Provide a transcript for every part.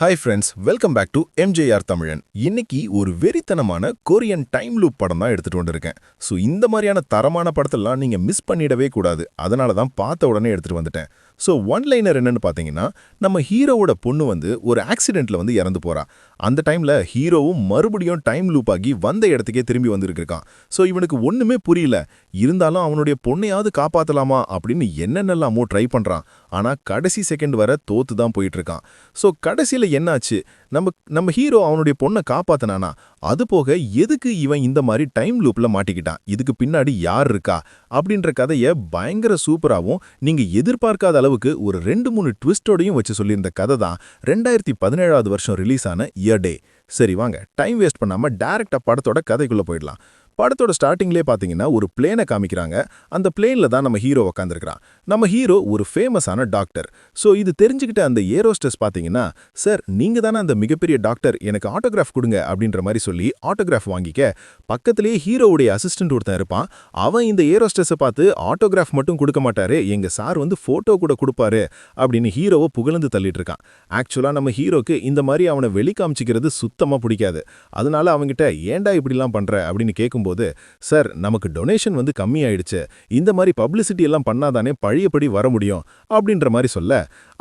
Hi friends welcome back to MGR Tamilan இன்னைக்கு ஒரு வெறித்தனமான கொரியன் டைம் லூப் படம் தான் எடுத்துட்டு வந்திருக்கேன். ஸோ இந்த மாதிரியான தரமான படத்தெல்லாம் நீங்க மிஸ் பண்ணிடவே கூடாது. அதனால தான் பார்த்த உடனே எடுத்துட்டு வந்துட்டேன். ஸோ ஒன் லைனர் என்னன்னு பார்த்தீங்கன்னா நம்ம ஹீரோவோட பொண்ணு வந்து ஒரு ஆக்சிடென்ட்ல வந்து இறந்து போறா. அந்த டைம்ல ஹீரோவும் மறுபடியும் டைம் லூப் ஆகி வந்த இடத்துக்கே திரும்பி வந்திருக்கான் ஸோ இவனுக்கு ஒண்ணுமே புரியல. இருந்தாலும் அவனுடைய பொண்ணையாவது காப்பாற்றலாமா அப்படின்னு என்னென்னலாமோ ட்ரை பண்றான். ஆனா கடைசி செகண்ட் வர தோத்து தான் போயிட்டு இருக்கான் ஸோ கடைசியில் என்னாச்சு? நம்ம நம்ம ஹீரோ அவனுடைய பொண்ணை காப்பாத்தினானா? அது போக எதுக்கு இவன் இந்த மாதிரி டைம் லூப்ல மாட்டிக்கிட்டான்? இதுக்கு பின்னாடி யார் இருக்கா? அப்படின்ற கதையை பயங்கர சூப்பராகவும் நீங்க எதிர்பார்க்காத அளவுக்கு ஒரு ரெண்டு மூணு ட்விஸ்டோடையும் வச்சு சொல்லியிருந்த கதை தான் ரெண்டாயிரத்தி பதினேழாவது வருஷம் ரிலீஸ் ஆன இயர் டே சரி வாங்க. டைம் வேஸ்ட் பண்ணாம டேரக்டா படத்தோட கதைக்குள்ள போயிடலாம். படத்தோட ஸ்டார்டிங்லேயே பார்த்தீங்கன்னா ஒரு பிளேனை காமிக்கிறாங்க. அந்த பிளேனில் தான் நம்ம ஹீரோ உக்காந்துருக்கிறான். நம்ம ஹீரோ ஒரு ஃபேமஸான டாக்டர் ஸோ இது தெரிஞ்சுக்கிட்ட அந்த ஏரோஸ்டஸ் பார்த்தீங்கன்னா சார் நீங்கள் தானே அந்த மிகப்பெரிய டாக்டர் எனக்கு ஆட்டோகிராஃப் கொடுங்க அப்படின்ற மாதிரி சொல்லி ஆட்டோகிராஃப் வாங்கிக்க பக்கத்திலேயே ஹீரோவுடைய அசிஸ்டன்ட் ஒருத்தன் இருப்பான். அவன் இந்த ஏரோஸ்டஸை பார்த்து ஆட்டோகிராஃப் மட்டும் கொடுக்க மாட்டாரு எங்க சார் வந்து ஃபோட்டோ கூட கொடுப்பாரு அப்படின்னு ஹீரோவை புகழ்ந்து தள்ளிட்டு இருக்கான் ஆக்சுவலாக நம்ம ஹீரோக்கு இந்த மாதிரி அவனை வெளி காமிச்சிக்கிறது சுத்தமாக பிடிக்காது. அதனால அவங்ககிட்ட ஏன்டா இப்படிலாம் பண்ணுற அப்படின்னு கேட்கும்போது சார் நமக்கு டொனேஷன் வந்து கம்மியாயிடுச்சு. இந்த மாதிரி பப்ளிசிட்டி எல்லாம் பண்ணாதானே பழையபடி வர முடியும்? அப்படின்ற மாதிரி சொல்ல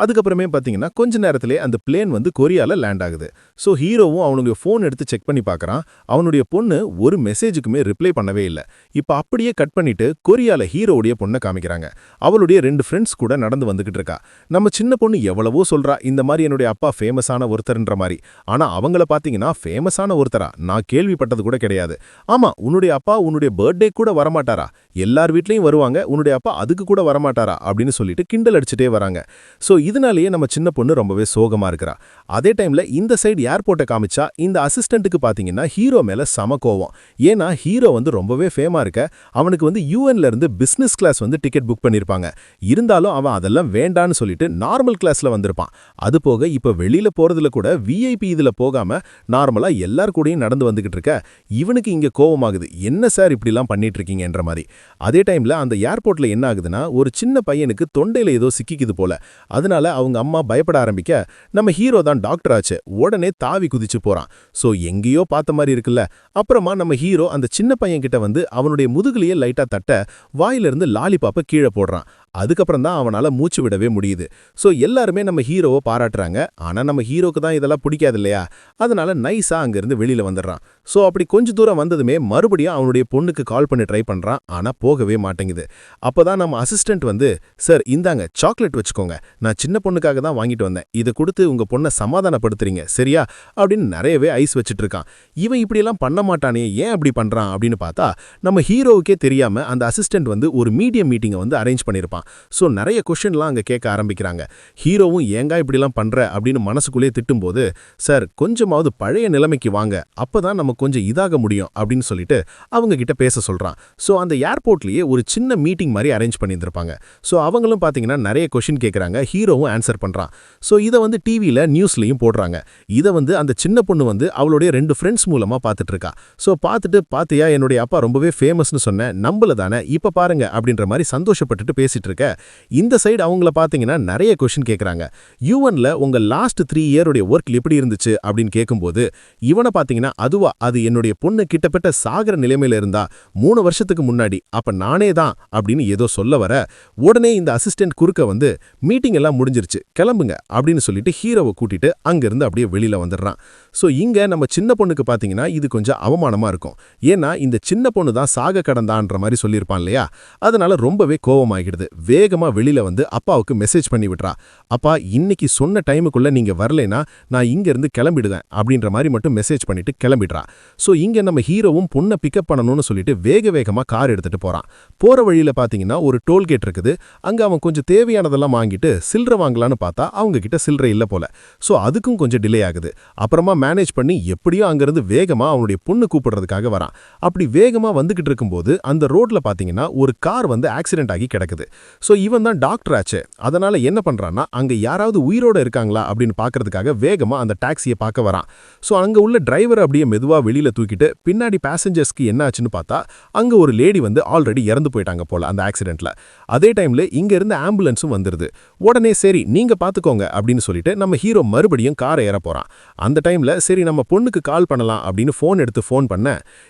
அதுக்கப்புறமே பார்த்தீங்கன்னா கொஞ்ச நேரத்திலே அந்த பிளேன் வந்து கொரியாவில் லேண்ட் ஆகுது. ஸோ ஹீரோவும் அவனுடைய ஃபோன் எடுத்து செக் பண்ணி பார்க்குறான் அவனுடைய பொண்ணு ஒரு மெசேஜுக்குமே ரிப்ளை பண்ணவே இல்லை. இப்போ அப்படியே கட் பண்ணிட்டு கொரியாவில் ஹீரோவுடைய பொண்ணை காமிக்கிறாங்க. அவளுடைய ரெண்டு ஃப்ரெண்ட்ஸ் கூட நடந்து வந்துகிட்டு இருக்கா. நம்ம சின்ன பொண்ணு எவ்வளவோ சொல்கிறா இந்த மாதிரி என்னுடைய அப்பா ஃபேமஸான ஒருத்தர்ன்ற மாதிரி. ஆனால் அவங்கள பார்த்தீங்கன்னா ஃபேமஸான ஒருத்தரா? நான் கேள்விப்பட்டது கூட கிடையாது. ஆமாம் உன்னுடைய அப்பா உன்னுடைய பர்த்டே கூட வரமாட்டாரா? எல்லார் வீட்லேயும் வருவாங்க உன்னுடைய அப்பா அதுக்கு கூட வரமாட்டாரா? அப்படின்னு சொல்லிட்டு கிண்டல் அடிச்சுட்டே வராங்க. ஸோ இதனாலேயே நம்ம சின்ன பொண்ணு ரொம்பவே சோகமா இருக்கிறா. அதே டைம்ல இந்த சைடு ஏர்போர்ட்டை காமிச்சா இந்த அசிஸ்டண்ட்டுக்கு பார்த்தீங்கன்னா ஹீரோ மேல சம கோவம். ஏன்னா ஹீரோ வந்து ரொம்பவே ஃபேமா இருக்க. அவனுக்கு வந்து யூஎன்ல இருந்து பிசினஸ் கிளாஸ் வந்து டிக்கெட் புக் பண்ணியிருப்பாங்க இருந்தாலும் அவன் அதெல்லாம் வேண்டான்னு சொல்லிட்டு நார்மல் கிளாஸ்ல வந்திருப்பான். அது போக இப்போ வெளியில போறதுல கூட விஐபி இதுல போகாம நார்மலா எல்லார் கூடயும் நடந்து வந்துகிட்டு இருக்க. இவனுக்கு இங்க கோவமாகுது. என்ன சார் இப்படிலாம் பண்ணிட்டு இருக்கீங்கன்ற மாதிரி? அதே டைம்ல அந்த ஏர்போர்ட்ல என்ன ஆகுதுன்னா ஒரு சின்ன பையனுக்கு தொண்டையில ஏதோ சிக்கிக்குது போல. அதனால அவங்க அம்மா பயப்பட ஆரம்பிக்க நம்ம ஹீரோ தான் டாக்டர் ஆச்சு. உடனே தாவி குதிச்சு போறான். சோ எங்கேயோ பார்த்த மாதிரி இருக்குல்ல. அப்புறமா நம்ம ஹீரோ அந்த சின்ன பையன் கிட்ட வந்து அவனுடைய முதுகுலையே லைட்டா தட்ட வாயிலிருந்து லாலிபாப்பை கீழே போடுறான். அதுக்கப்புறம் தான் அவனால் மூச்சு விடவே முடியுது. ஸோ எல்லாருமே நம்ம ஹீரோவை பாராட்டுறாங்க. ஆனால் நம்ம ஹீரோக்கு தான் இதெல்லாம் பிடிக்காது இல்லையா? அதனால நைஸா அங்கேருந்து வெளியில் வந்துடுறான். ஸோ அப்படி கொஞ்ச தூரம் வந்ததுமே மறுபடியும் அவனுடைய பொண்ணுக்கு கால் பண்ணி ட்ரை பண்ணுறான் ஆனால் போகவே மாட்டேங்குது. அப்பதான் நம்ம அசிஸ்டன்ட் வந்து சார் இந்தாங்க சாக்லேட் வச்சுக்கோங்க. நான் சின்ன பொண்ணுக்காக தான் வாங்கிட்டு வந்தேன். இதை கொடுத்து உங்கள் பொண்ணை சமாதானப்படுத்துறீங்க. சரியா? அப்படின்னு நிறையவே ஐஸ் வச்சுட்டு இருக்கான். இவன் இப்படியெல்லாம் பண்ண மாட்டானே. ஏன் அப்படி பண்ணுறான் அப்படின்னு பார்த்தா நம்ம ஹீரோவுக்கே தெரியாமல் அந்த அசிஸ்டன்ட் வந்து ஒரு மீடியம் மீட்டிங்கை வந்து அரேஞ்ச் பண்ணியிருப்பான். ஸோ நிறைய கொஷின்லாம் அங்கே கேட்க ஆரம்பிக்கிறாங்க. ஹீரோவும் ஏங்கா இப்படிலாம் பண்ற? அப்படின்னு மனசுக்குள்ளேயே திட்டும்போது சார் கொஞ்சமாவது பழைய நிலைமைக்கு வாங்க. அப்பதான் நம்ம கொஞ்சம் இதாக முடியும். அப்படின்னு சொல்லிட்டு அவங்க கிட்ட பேச சொல்றான். ஸோ அந்த ஏர்போர்ட்லயே ஒரு சின்ன மீட்டிங் மாதிரி அரேஞ்ச் பண்ணியிருந்திருப்பாங்க. ஸோ அவங்களும் பார்த்தீங்கன்னா நிறைய கொஷின் கேட்குறாங்க ஹீரோவும் ஆன்சர் பண்றான். ஸோ இதை வந்து டிவியில் நியூஸ்லையும் போடுறாங்க. இதை வந்து அந்த சின்ன பொண்ணு வந்து அவளுடைய ரெண்டு ஃப்ரெண்ட்ஸ் மூலமாக பார்த்துட்டு இருக்கா ஸோ பார்த்துட்டு பார்த்தியா என்னுடைய அப்பா ரொம்பவே ஃபேமஸ்னு சொன்னேன் நம்மள தானே. இப்போ பாருங்க. அப்படின்ற மாதிரி சந்தோஷப்பட்டுட்டு பேசிட்டு இருக்க. இந்த சைடு அவங்கள பார்த்தீங்கன்னா நிறைய கொஷின் கேட்குறாங்க யூஎன்ல உங்க லாஸ்ட் த்ரீ இயருடைய ஒர்க் எப்படி இருந்துச்சு அப்படின்னு கேட்கும்போது இவனை பார்த்தீங்கன்னா அதுவா அது என்னுடைய பொண்ணு கிட்டப்பட்ட சாகர நிலைமையில இருந்தா மூணு வருஷத்துக்கு முன்னாடி அப்ப நானே தான் அப்படின்னு ஏதோ சொல்ல வர உடனே இந்த அசிஸ்டன்ட் குறுக்க வந்து மீட்டிங் எல்லாம் முடிஞ்சிருச்சு கிளம்புங்க அப்படின்னு சொல்லிட்டு ஹீரோவை கூட்டிட்டு அங்கிருந்து அப்படியே வெளியில வந்துடுறான். ஸோ இங்க நம்ம சின்ன பொண்ணுக்கு பார்த்தீங்கன்னா இது கொஞ்சம் அவமானமா இருக்கும். ஏன்னா இந்த சின்ன பொண்ணு தான் சாக கடந்தான்ற மாதிரி சொல்லியிருப்பான் இல்லையா? அதனால ரொம்பவே கோபமாகிடுது வேகமா வெளியில வந்து அப்பாவுக்கு மெசேஜ் பண்ணி விட்றா. அப்பா இன்னைக்கு சொன்ன டைமுக்குள்ள நீங்க வரலைன்னா நான் இங்க இருந்து கிளம்பிடுவேன் அப்படின்ற மாதிரி மட்டும் மெசேஜ் பண்ணிட்டு கிளம்பிடுறா. ஸோ இங்க நம்ம ஹீரோவும் பொண்ணை பிக்கப் பண்ணணும்னு சொல்லிட்டு வேக வேகமா கார் எடுத்துட்டு போறான். போற வழியில பாத்தீங்கன்னா ஒரு டோல்கேட் இருக்குது. அங்க அவன் கொஞ்சம் தேவையானதெல்லாம் வாங்கிட்டு சில்லறை வாங்கலான்னு பார்த்தா அவங்க கிட்ட சில்லறை இல்ல போல. ஸோ அதுக்கும் கொஞ்சம் டிலே ஆகுது. அப்புறமா மேனேஜ் பண்ணி எப்படியோ அங்கிருந்து வேகமா அவனுடைய பொண்ணு கூப்பிடுறதுக்காக வரான். அப்படி வேகமா வந்துகிட்டு இருக்கும்போது அந்த ரோட்ல பாத்தீங்கன்னா ஒரு கார் வந்து ஆக்சிடென்ட் ஆகி கிடக்குது. ஸோ இவன் தான் டாக்டர் ஆச்சு. அதனால என்ன பண்றான்னா அங்க யாராவது உயிரோட இருக்காங்களா அப்படின்னு பார்க்கறதுக்காக வேகமாக அந்த டாக்ஸியை பார்க்க வரான். ஸோ அங்க உள்ள டிரைவர் அப்படியே மெதுவாக வெளியில தூக்கிட்டு பின்னாடி பேசஞ்சர்ஸ்க்கு என்ன ஆச்சுன்னு பார்த்தா அங்க ஒரு லேடி வந்து ஆல்ரெடி இறந்து போயிட்டாங்க போல அந்த ஆக்சிடென்ட்ல அதே டைம்ல இங்கேருந்து ஆம்புலன்ஸும் வந்துருது. உடனே சரி நீங்க பார்த்துக்கோங்க அப்படின்னு சொல்லிட்டு நம்ம ஹீரோ மறுபடியும் காரை ஏற போறான். அந்த டைம்ல சரி நம்ம பொண்ணுக்கு கால் பண்ணலாம் அப்படின்னு ஃபோன் எடுத்து ஃபோன் பண்ண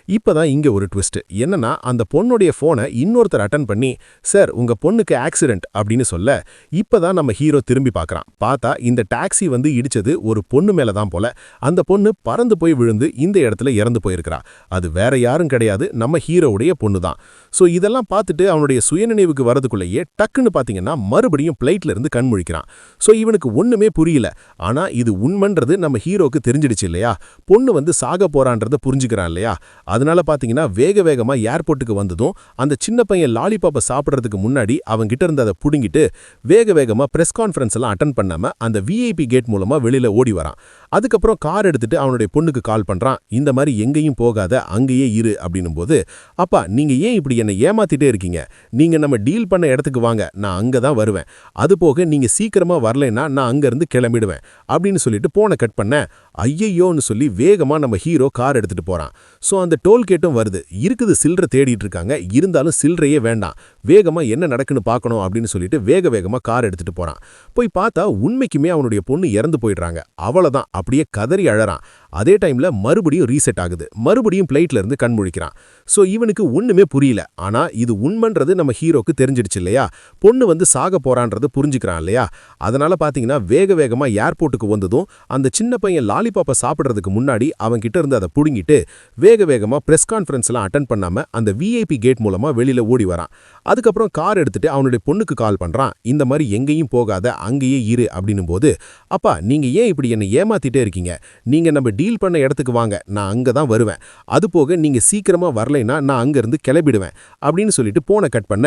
இப்பதான் இங்க ஒரு ட்விஸ்ட் என்னன்னா அந்த பொண்ணுடைய ஃபோனை இன்னொருத்தர் அட்டன் பண்ணி சார் உங்க பொண்ணுக்கு ஆக்சிடென்ட் அப்படின்னு சொல்ல இப்பதான் நம்ம ஹீரோ திரும்பி பார்க்குறான். பார்த்தா இந்த டாக்ஸி வந்து இடிச்சது ஒரு பொண்ணு மேலே தான் போல. அந்த பொண்ணு பறந்து போய் விழுந்து இந்த இடத்துல இறந்து போயிருக்கிறா. அது வேற யாரும் கிடையாது நம்ம ஹீரோவுடைய பொண்ணு தான் ஸோ இதெல்லாம் பார்த்துட்டு அவனுடைய சுயநினைவுக்கு வரதுக்குள்ளேயே டக்குன்னு பார்த்தீங்கன்னா மறுபடியும் பிளைட்லேருந்து கண் முழிக்கிறான். ஸோ இவனுக்கு ஒண்ணுமே புரியல. ஆனா இது உண்மைன்றது நம்ம ஹீரோக்கு தெரிஞ்சிடுச்சு இல்லையா? பொண்ணு வந்து சாக போறான்றத புரிஞ்சுக்கிறான் இல்லையா? அதனால பார்த்தீங்கன்னா வேக வேகமாக ஏர்போர்ட்டுக்கு வந்ததும் அந்த சின்ன பையன் லாலிபாப்பை சாப்பிடுறதுக்கு முன்னாடி அவங்கிட்ட இருந்து அதை புடுங்கிட்டு வேக வேகமாக ப்ரெஸ் கான்ஃபரன்ஸ் எல்லாம் அட்டன் பண்ணாம அந்த விஐபி கேட் மூலமா வெளியில ஓடி வரான். அதுக்கப்புறம் கார் எடுத்துட்டு அவனுடைய பொண்ணுக்கு கால் பண்றான். இந்த மாதிரி எங்கேயும் போகாத அங்கேயே இரு அப்படின்னும் போது அப்பா நீங்க ஏன் இப்படி என்னை ஏமாத்திட்டே இருக்கீங்க. நீங்க நம்ம டீல் பண்ண இடத்துக்கு வாங்க. நான் அங்கே தான் வருவேன். அது போக நீங்க சீக்கிரமா வரலைன்னா நான் அங்க இருந்து கிளம்பிடுவேன். அப்படின்னு சொல்லிட்டு போனை கட் பண்ணேன். ஐயையோன்னு சொல்லி வேகமாக நம்ம ஹீரோ கார் எடுத்துகிட்டு போறான். ஸோ அந்த டோல்கேட்டும் வருது. இருக்குது சில்லறை தேடிட்டு இருக்காங்க. இருந்தாலும் சில்லறையே வேண்டாம். வேகமாக என்ன நடக்குன்னு பார்க்கணும் அப்படின்னு சொல்லிட்டு வேக வேகமாக கார் எடுத்துகிட்டு போறான். போய் பார்த்தா உண்மைக்குமே அவனுடைய பொண்ணு இறந்து போயிடுறாங்க. அவ்வளோதான் அப்படியே கதறி அழறான். அதே டைம்ல மறுபடியும் ரீசெட் ஆகுது. மறுபடியும் பிளைட்ல இருந்து கண் முழிக்கிறான். ஸோ இவனுக்கு ஒன்றுமே புரியல. ஆனால் இது உண்மைன்றது நம்ம ஹீரோக்கு தெரிஞ்சிடுச்சு இல்லையா? பொண்ணு வந்து சாக போகிறான்றது புரிஞ்சுக்கிறான் இல்லையா? அதனால் பார்த்தீங்கன்னா வேக வேகமாக ஏர்போர்ட்டுக்கு வந்ததும் அந்த சின்ன பையன் லாலிபாப்பை சாப்பிடுறதுக்கு முன்னாடி அவன்கிட்ட இருந்து அதை புடுங்கிட்டு வேக வேகமா ப்ரெஸ் கான்ஃபரன்ஸ் எல்லாம் அட்டன் பண்ணாம அந்த விஐபி கேட் மூலமா வெளியில ஓடி வரான். அதுக்கப்புறம் கார் எடுத்துட்டு அவனுடைய பொண்ணுக்கு கால் பண்றான். இந்த மாதிரி எங்கேயும் போகாத அங்கேயே இரு அப்படின்னும் போது அப்பா நீங்க ஏன் இப்படி என்னை ஏமாத்திட்டே இருக்கீங்க? நீங்க நம்ம டீல் பண்ண இடத்துக்கு வாங்க. நான் அங்கே தான் வருவேன். அது போக நீங்க சீக்கிரமா வரலைன்னா நான் அங்க இருந்து கிளம்பிடுவேன். அப்படின்னு சொல்லிட்டு போனை கட் பண்ண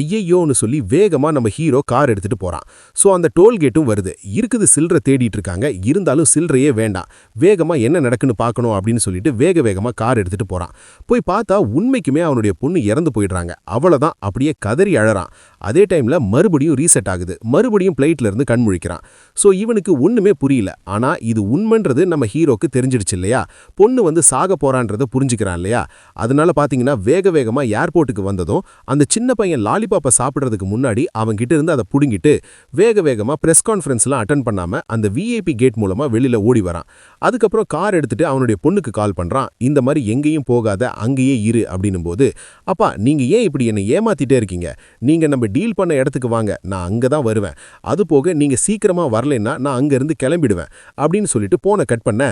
ஐயையோன்னு சொல்லி வேகமா நம்ம ஹீரோ கார் எடுத்துட்டு போறான். சோ அந்த டோல்கேட்டும் வருது. இருக்குது சில்லறை தேடிட்டு இருக்காங்க. இருந்தாலும் சில்லறையே வேண்டாம். வேகமாக என்ன நடக்குன்னு பார்க்கணும் அப்படின்னு சொல்லிட்டு வேக வேகமாக கார் எடுத்துகிட்டு போறான். போய் பார்த்தா உண்மைக்குமே அவனுடைய பொண்ணு இறந்து போயிடுறாங்க. அவ்வளோதான் அப்படியே கதறி அழறான். அதே டைம்ல மறுபடியும் ரீசெட் ஆகுது. மறுபடியும் பிளைட்ல இருந்து கண் முழிக்கிறான். ஸோ இவனுக்கு ஒன்றுமே புரியல. ஆனால் இது உண்மைன்றது நம்ம ஹீரோக்கு தெரிஞ்சிடுச்சு இல்லையா? பொண்ணு வந்து சாக போகிறான்றதை புரிஞ்சுக்கிறான் இல்லையா? அதனால பார்த்தீங்கன்னா வேக வேகமாக ஏர்போர்ட்டுக்கு வந்ததும் அந்த சின்ன பையன் லாலிபாப்பை சாப்பிட்றதுக்கு முன்னாடி அவன்கிட்ட இருந்து அதை புடுங்கிட்டு வேக வேகமாக ப்ரெஸ் கான்ஃபரன்ஸ்லாம் அட்டன் பண்ணாமல் அந்த விஐபி கேட் மூலமாக வெளியில் ஓடி வரான். அதுக்கப்புறம் கார் எடுத்துட்டு அவனுடைய பொண்ணுக்கு கால் பண்ணுறான் இந்த மாதிரி எங்கேயும் போகாத அங்கேயே இரு அப்படின்னும் போது அப்பா நீங்க ஏன் இப்படி என்னை ஏமாத்திட்டே இருக்கீங்க? நீங்கள் நம்ம டீல் பண்ண இடத்துக்கு வாங்க. நான் அங்கே தான் வருவேன். அது போக நீங்கள் சீக்கிரமாக வரலைன்னா நான் அங்கேருந்து கிளம்பிடுவேன். அப்படின்னு சொல்லிட்டு போனை கட் பண்ண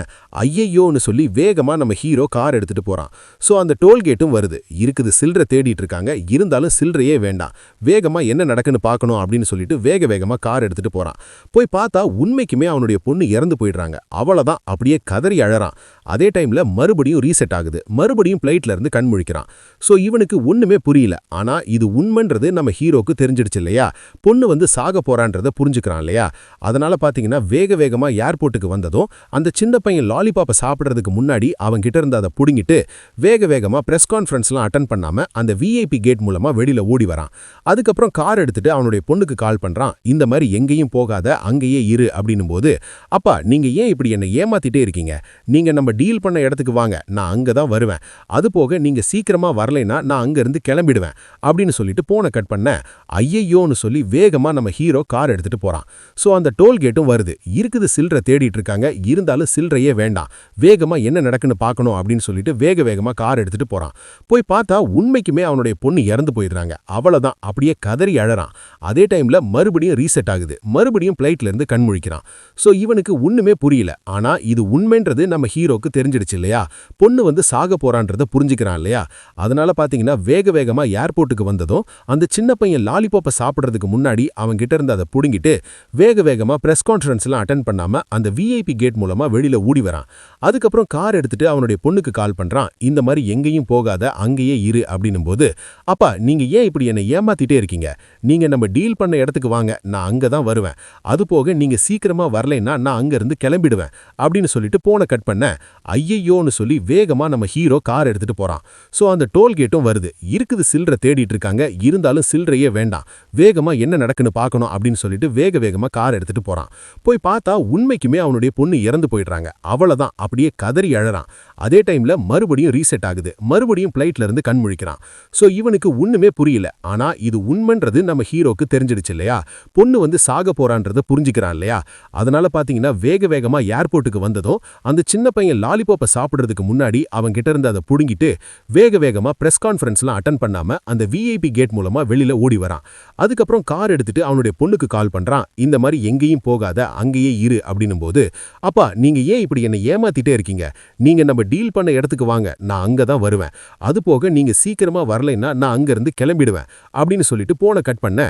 ஐயையோன்னு சொல்லி வேகமாக நம்ம ஹீரோ கார் எடுத்துகிட்டு போகிறான் ஸோ அந்த டோல்கேட்டும் வருது. இருக்குது சில்லறை தேடிட்டு இருக்காங்க. இருந்தாலும் சில்லறையே வேண்டாம். வேகமாக என்ன நடக்குன்னு பார்க்கணும் அப்படின்னு சொல்லிட்டு வேக வேகமாக கார் எடுத்துகிட்டு போறான். போய் பார்த்தா உண்மைக்குமே அவனுடைய பொண்ணு இறந்து போயிடுறாங்க. தான் அப்படியே கதறி அழறான். அதே டைம்ல மறுபடியும் ரீசெட் ஆகுது. மறுபடியும் பிளைட்ல இருந்து கண் முழிக்கிறான். சோ இவனுக்கு ஒண்ணுமே புரியல. ஆனா இது உண்மைன்றது நம்ம ஹீரோக்கு தெரிஞ்சிடுச்சு இல்லையா? பொண்ணு வந்து சாக போறான்றத புரிஞ்சுக்கிறான் இல்லையா? அதனால பாத்தீங்கன்னா வேக வேகமா ஏர்போர்ட்டுக்கு வந்ததும் அந்த சின்ன பையன் லாலிபாப்பை சாப்பிடுறதுக்கு முன்னாடி அவன் கிட்ட இருந்து அதை புடுங்கிட்டு வேக வேகமா பிரஸ் கான்ஃபரன்ஸ்லாம் அட்டன் பண்ணாம அந்த விஐபி கேட் மூலமா வெளியில ஓடி வரான். அதுக்கப்புறம் கார் எடுத்துட்டு அவனுடைய பொண்ணுக்கு கால் பண்றான். இந்த மாதிரி எங்கேயும் போகாத அங்கேயே இரு அப்படின்னும் போது அப்பா நீங்க ஏன் இப்படி என்னை ஏமாத்திட்டே இருக்கீங்க? நீங்க நம்ம டீல் பண்ண இடத்துக்கு வாங்க நான் அங்கே தான் வருவேன். அது போக நீங்கள் சீக்கிரமாக வரலைன்னா நான் அங்கேருந்து கிளம்பிடுவேன் அப்படின்னு சொல்லிட்டு போனை கட் பண்ண ஐயையோன்னு சொல்லி வேகமாக நம்ம ஹீரோ கார் எடுத்துகிட்டு போகிறான் ஸோ அந்த டோல்கேட்டும் வருது. இருக்குது சில்லறை தேடிட்டு இருக்காங்க. இருந்தாலும் சில்லறையே வேண்டாம். வேகமாக என்ன நடக்குன்னு பார்க்கணும் அப்படின்னு சொல்லிட்டு வேக வேகமாக கார் எடுத்துகிட்டு போகிறான் போய் பார்த்தா உண்மைக்குமே அவனுடைய பொண்ணு இறந்து போயிடுறாங்க. அவ்வளோதான் அப்படியே கதறி அழறான். அதே டைமில் மறுபடியும் ரீசெட் ஆகுது. மறுபடியும் ஃப்ளைட்லேருந்து இருந்து கண் முழிக்கிறான் இவனுக்கு ஒன்றுமே புரியல. ஆனால் இது உண்மைன்றது நம்ம ஹீரோக்கு தெரிஞ்சிடுச்சு இல்லையா? பொண்ணு வந்து சாக போறான்றத புரிஞ்சுக்கிறான் இல்லையா? அதனால பாத்தீங்கன்னா வேக வேகமா ஏர்போர்ட்டுக்கு வந்ததும் அந்த சின்ன பையன் லாலிபாப்பை சாப்பிட்றதுக்கு முன்னாடி அவன் கிட்ட இருந்து அதை புடுங்கிட்டு வேக வேகமா பிரஸ் கான்ஃபரன்ஸ்லாம் அட்டன் பண்ணாம அந்த விஐபி கேட் மூலமா வெளியில ஓடி வரான். வரான் அதுக்கப்புறம் கார் எடுத்துட்டு அவனுடைய பொண்ணுக்கு கால் பண்றான். இந்த மாதிரி எங்கேயும் போகாத அங்கேயே இரு அப்படின்னும் போது அப்பா நீங்க ஏன் இப்படி என்னை ஏமாத்திட்டே இருக்கீங்க? நீங்க நம்ம டீல் பண்ண இடத்துக்கு வாங்க. நான் அங்க தான் வருவேன். அது போக நீங்க சீக்கிரமா வரலைன்னா நான் அங்க இருந்து கிளம்பிடுவேன். அப்படின்னு சொல்லிட்டு போனை கட் பண்ண ஐயையோன்னு சொல்லி வேகமா நம்ம ஹீரோ கார் எடுத்துட்டு போறான். சோ அந்த டோல்கேட்டும் வருது. இருக்குது சில்லறை தேடிட்டு இருக்காங்க. இருந்தாலும் சில்லறையே வேண்டாம். வேகமா என்ன நடக்குன்னு பார்க்கணும் அப்படின்னு சொல்லிட்டு வேக வேகமா கார் எடுத்துட்டு போறான். போய் பார்த்தா உண்மைக்குமே அவனுடைய பொண்ணு இறந்து போயிடுறாங்க. அவ்வளோதான் அப்படியே கதறி அழறான். அதே டைம்ல மறுபடியும் ரீசெட் ஆகுது. மறுபடியும் ஃப்ளைட்லேருந்து இருந்து கண் முழிக்கிறான். சோ இவனுக்கு ஒன்றுமே புரியல. ஆனா இது உண்மைன்றது நம்ம ஹீரோக்கு தெரிஞ்சிடுச்சு இல்லையா? பொண்ணு வந்து சாக போறான்றத புரிஞ்சுக்கிறான் இல்லையா? அதனால பாத்தீங்கன்னா வேக வேகமா ஏர்போர்ட்டுக்கு வந்ததும் அந்த சின்ன பையன் லாலிபாப்பை சாப்பிடுறதுக்கு முன்னாடி அவன் கிட்ட இருந்து அதை புடுங்கிட்டு வேக வேகமா ப்ரெஸ் கான்ஃபரன்ஸ்லாம் அட்டன் பண்ணாம அந்த விஐபி கேட் மூலமா வெளியில ஓடி வரான். அதுக்கப்புறம் கார் எடுத்துட்டு அவனுடைய பொண்ணுக்கு கால் பண்றான். இந்த மாதிரி எங்கேயும் போகாத அங்கேயே இரு அப்படின்னும் போது அப்பா நீங்க ஏன் இப்படி என்னை ஏமாத்திட்டே இருக்கீங்க? நீங்க நம்ம டீல் பண்ண இடத்துக்கு வாங்க. நான் அங்கே தான் வருவேன். அது போக நீங்க சீக்கிரமா வரலைன்னா நான் அங்க இருந்து கிளம்பிடுவேன். அப்படின்னு சொல்லிட்டு போனை கட் பண்ண